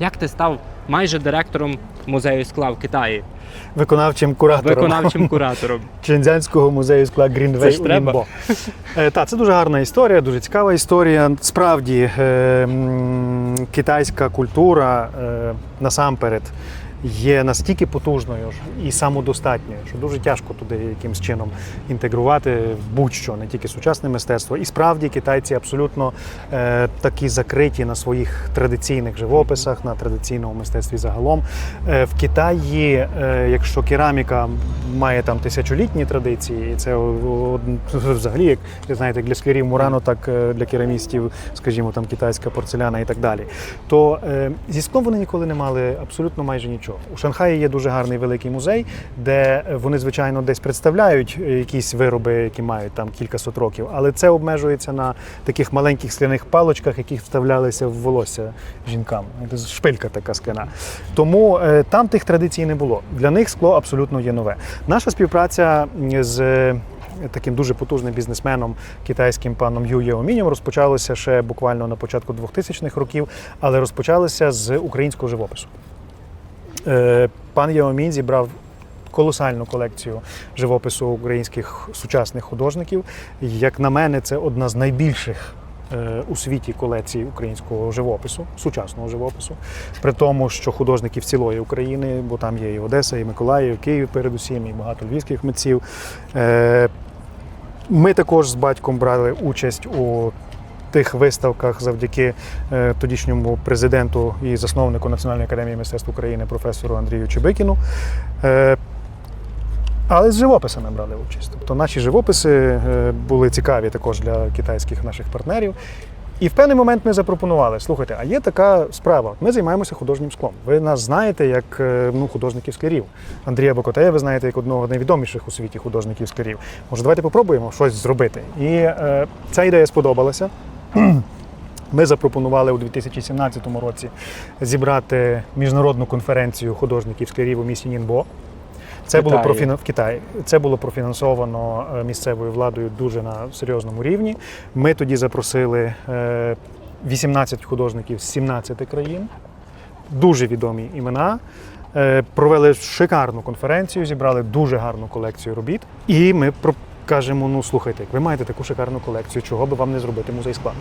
Як ти став майже директором музею скла в Китаї, Виконавчим куратором виконавчим куратором? Чензянського музею скла Це Грінвей у треба. Е, Та, це дуже гарна історія, дуже цікава історія. Справді, е, м, китайська культура е, насамперед є настільки потужною і самодостатньою, що дуже тяжко туди якимсь чином інтегрувати будь-що, не тільки сучасне мистецтво. І справді китайці абсолютно е, такі закриті на своїх традиційних живописах, на традиційному мистецтві загалом. Е, в Китаї, е, якщо кераміка має там тисячолітні традиції, і це о- о- взагалі, як знаєте, для склярів Мурано, так е, для керамістів, скажімо, там китайська порцеляна і так далі. То е, зі склом вони ніколи не мали абсолютно майже нічого. У Шанхаї є дуже гарний великий музей, де вони, звичайно, десь представляють якісь вироби, які мають там кількасот років, але це обмежується на таких маленьких скляних палочках, які вставлялися в волосся жінкам. Шпилька така скляна. Тому е, там тих традицій не було. Для них скло абсолютно є нове. Наша співпраця з е, таким дуже потужним бізнесменом китайським паном Ю Єомінем розпочалося ще буквально на початку 2000-х років, але розпочалося з українського живопису. Е, Пан Єомін зібрав колосальну колекцію живопису українських сучасних художників. Як на мене, це одна з найбільших е, у світі колекцій українського живопису, сучасного живопису. При тому, що художників цілої України, бо там є і Одеса, і Миколаїв, і Київ, передусім, і багато львівських митців. Е, Ми також з батьком брали участь у тих виставках завдяки е, тодішньому президенту і засновнику Національної академії мистецтв України професору Андрію Чебикіну. Е, але з живописами брали участь. Тобто наші живописи е, були цікаві також для китайських наших партнерів. І в певний момент ми запропонували: слухайте, а є така справа. Ми займаємося художнім склом. Ви нас знаєте як ну, художників склярів. Андрія Бокотея ви знаєте як одного з найвідоміших у світі художників склярів. Може, давайте попробуємо щось зробити. І е, ця ідея сподобалася. Ми запропонували у 2017 році зібрати міжнародну конференцію художників склярів у місті Нінбо. Це було профіна... в Китаї. Це було профінансовано е, місцевою владою дуже на серйозному рівні. Ми тоді запросили е, 18 художників з 17 країн, дуже відомі імена. Е, Провели шикарну конференцію, зібрали дуже гарну колекцію робіт. І ми кажемо: ну слухайте, ви маєте таку шикарну колекцію, чого би вам не зробити музей скла?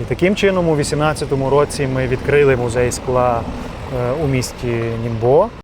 І таким чином, у 2018 році ми відкрили музей скла е, у місті Німбо.